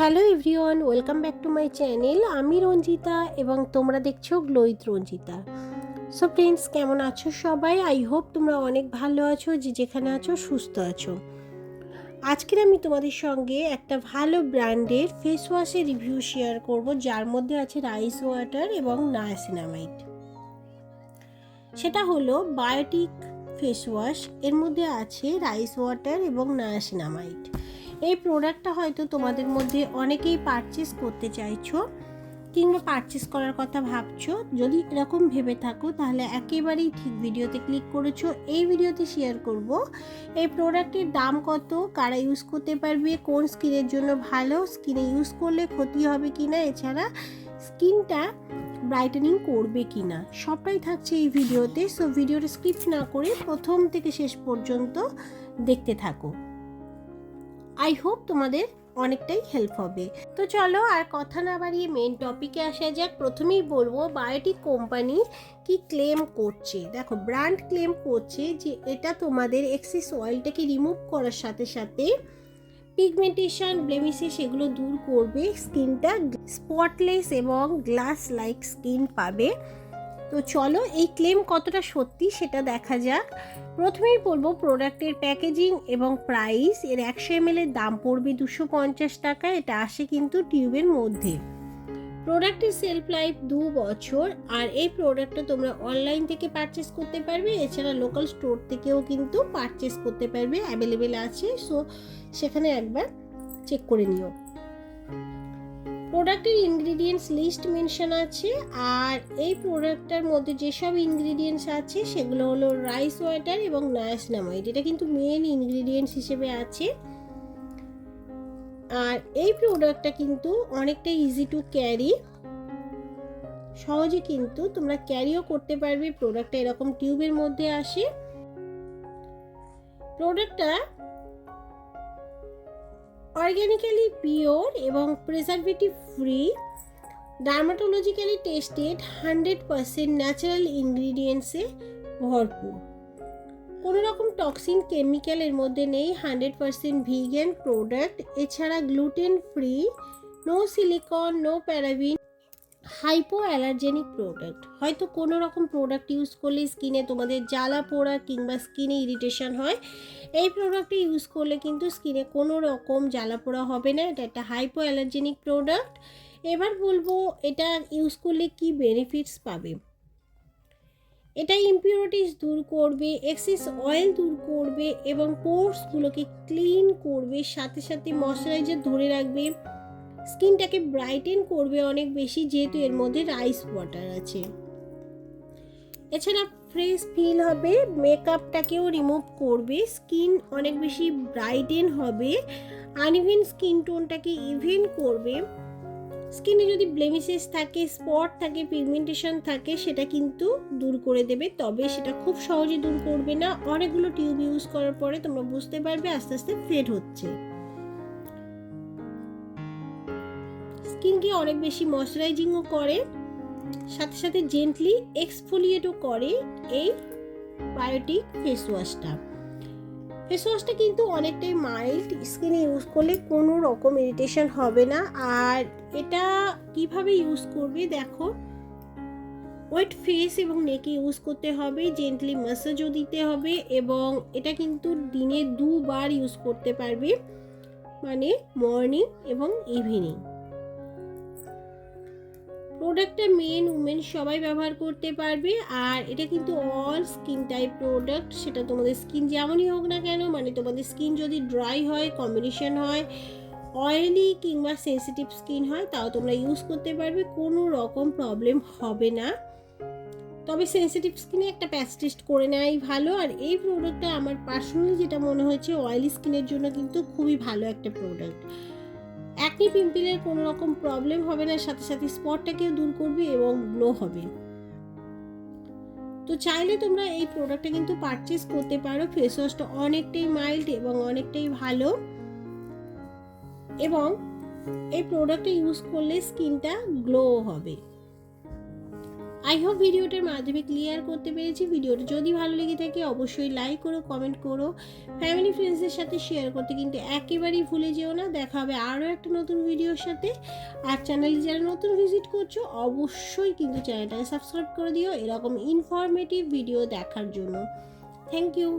Hello everyone, welcome back to my channel. আমি রঞ্জিতা এবং তোমরা দেখছ গ্লোইত রঞ্জিতা। সো ফ্রেন্ডস, কেমন আছো সবাই? আই হোপ তোমরা অনেক ভালো আছো, যে যেখানে আছো সুস্থ আছো। আজকের আমি তোমাদের সঙ্গে একটা ভালো ব্র্যান্ডের ফেস ওয়াশের রিভিউ শেয়ার করব, যার মধ্যে আছে রাইস ওয়াটার এবং নায়াসিনামাইড সেটা হলো বায়োটিক ফেস ওয়াশ এর মধ্যে আছে রাইস ওয়াটার এবং নায়াসিনামাইড এই প্রোডাক্টটা হয়তো তোমাদের মধ্যে অনেকেই পারচেস করতে চাইছো কিংবা পারচেস করার কথা ভাবছ। যদি এরকম ভেবে থাকো, তাহলে একেবারেই ঠিক ভিডিওতে ক্লিক করেছ। এই ভিডিওতে শেয়ার করব। এই প্রোডাক্টের দাম কত? কারা ইউজ করতে পারবে? কোন স্কিনের জন্য ভালো? স্কিনে ইউজ করলে ক্ষতি হবে কি না এছাড়া স্কিনটা ব্রাইটেনিং করবে কি না সবটাই থাকছে এই ভিডিওতে সো ভিডিওটা স্কিপ না করে প্রথম থেকে শেষ পর্যন্ত দেখতে থাকো। আই হোপ তোমাদের অনেকটাই হেল্প হবে। তো চলো আর কথা না বাড়িয়ে মেন টপিকে আসা যাক। প্রথমেই বলব বায়োটিক কোম্পানি কি ক্লেম করছে। দেখো ব্র্যান্ড ক্লেম করছে যে এটা তোমাদের এক্সেস অয়েলটাকে রিমুভ করার সাথে সাথে পিগমেন্টেশন ব্লেমিসে সেগুলো দূর করবে। স্কিনটা স্পটলেস এবং গ্লাস লাইক স্কিন পাবে। তো চলো এই ক্লেম কতটা সত্যি সেটা দেখা যাক। প্রথমেই বলব প্রোডাক্টের প্যাকেজিং এবং প্রাইস এর একশো এম এর দাম পড়বে দুশো পঞ্চাশ টাকা। এটা আসে কিন্তু টিউবের মধ্যে। প্রোডাক্টের সেলফ লাইফ দু বছর। আর এই প্রোডাক্টটা তোমরা অনলাইন থেকে পারচেস করতে পারবে। এছাড়া লোকাল স্টোর থেকেও কিন্তু পারচেস করতে পারবে। অ্যাভেলেবেল আছে। সো সেখানে একবার চেক করে নিও। প্রোডাক্টের ইনগ্রিডিয়েন্টস লিস্ট মেনশন আছে, আর এই প্রোডাক্টটার মধ্যে যেসব ইনগ্রিডিয়েন্টস আছে, সেগুলো হলো রাইস ওয়াটার এবং নায়াস নায়াসনামাইড এটা কিন্তু মেন ইনগ্রিডিয়েন্টস হিসেবে আছে। আর এই প্রোডাক্টটা কিন্তু অনেকটা ইজি টু ক্যারি সহজে কিন্তু তোমরা ক্যারিও করতে পারবে, প্রোডাক্টটা এরকম টিউবের মধ্যে আসে। প্রোডাক্টটা অর্গ্যানিক্যালি পিওর এবং preservative free, dermatologically tested hundred percent natural ইনগ্রিডিয়েন্টসে ভরপুর। কোনো রকম টক্সিন কেমিক্যালের মধ্যে নেই, হান্ড্রেড পারসেন্ট ভিগান প্রোডাক্ট, এছাড়া gluten free, no silicone, no paraben hypoallergenic product হয়তো কোনো রকম প্রোডাক্ট ইউজ করলে স্কিনে তোমাদের জ্বালা পোড়া কিংবা স্কিনে ইরিটেশন হয়, এই প্রোডাক্টটি ইউজ করলে কিন্তু স্কিনে কোনো রকম জ্বালা পোড়া হবে না। এটা একটা হাইপো অ্যালার্জেনিক প্রোডাক্ট এবার বলব, এটা ইউজ করলে কি বেনিফিটস পাবে? এটা ইম্পিউরিটিস দূর করবে এক্সেস অয়েল দূর করবে এবং পোর্সগুলোকে ক্লিন করবে, সাথে সাথে ময়শ্চারাইজার ধরে রাখবে। স্কিনটাকে ব্রাইটেন করবে অনেক বেশি, যেহেতু এর মধ্যে রাইস ওয়াটার আছে। এছাড়া ফ্রেশ ফিল হবে, মেকআপটাকেও রিমুভ করবে, স্কিন অনেক বেশি ব্রাইটেন হবে, আনইভেন স্কিন টোনটাকে ইভেন করবে। স্কিনে যদি ব্লেমিসেস থাকে, স্পট থাকে, পিগমেন্টেশন থাকে, সেটা কিন্তু দূর করে দেবে, তবে সেটা খুব সহজে দূর করবে না। অনেকগুলো টিউব ইউজ করার পরে তোমরা বুঝতে পারবে আস্তে আস্তে ফেড হচ্ছে। স্কিনকে অনেক বেশি ময়শ্চারাইজিংও করে। সাথে সাথে জেন্টলি এক্সফোলিয়েটও করে এই বায়োটিক ফেস ওয়াশটা ফেস ওয়াশটা কিন্তু অনেকটাই মাইল্ড স্কিনে ইউজ করলে কোনো রকম ইরিটেশন হবে না। আর এটা কীভাবে ইউজ করবে দেখো? ওয়েট ফেস এবং নেকে ইউজ করতে হবে জেন্টলি ম্যাসাজও দিতে হবে এবং এটা কিন্তু দিনে দুবার ইউজ করতে পারবে। মানে মর্নিং এবং ইভিনিং প্রোডাক্টটা মেন উমেন সবাই ব্যবহার করতে পারবে। আর এটা কিন্তু অল স্কিন টাইপ প্রোডাক্ট সেটা তোমাদের স্কিন যেমনই হোক না কেন মানে তোমাদের স্কিন যদি ড্রাই হয় কম্বিনেশন হয় অয়েলি কিংবা সেন্সিটিভ স্কিন হয়, তাও তোমরা ইউজ করতে পারবে, কোনো রকম প্রবলেম হবে না। তবে সেন্সিটিভ স্কিনে একটা প্যাচ টেস্ট করে নেওয়াই ভালো। আর এই প্রোডাক্টটা আমার পার্সোনালি যেটা মনে হয়েছে অয়েলি স্কিনের জন্য কিন্তু খুবই ভালো একটা প্রোডাক্ট অ্যাকনি পিম্পিলের কোনো রকম প্রবলেম হবে না, সাথে সাথে স্পটটাকেও দূর করবে এবং গ্লো হবে। তো চাইলে তোমরা এই প্রোডাক্টটা কিন্তু পারচেস করতে পারো। ফেস ওয়াশটা অনেকটাই মাইল্ড এবং অনেকটাই ভালো। এবং এই প্রোডাক্টটা ইউজ করলে স্কিনটা গ্লো হবে। আই হোপ ভিডিওটার মাধ্যমে ক্লিয়ার করতে পেরেছি। ভিডিওটা যদি ভালো লেগে থাকে, অবশ্যই লাইক করো কমেন্ট করো। ফ্যামিলি ফ্রেন্ডসদের সাথে শেয়ার করতে কিন্তু একেবারেই ভুলে যেও না। দেখা হবে আরও একটা নতুন ভিডিওর সাথে। আর চ্যানেলে যারা নতুন ভিজিট করছ, অবশ্যই কিন্তু চ্যানেলটাকে সাবস্ক্রাইব করে দিও। এরকম ইনফরমেটিভ ভিডিও দেখার জন্য। Thank you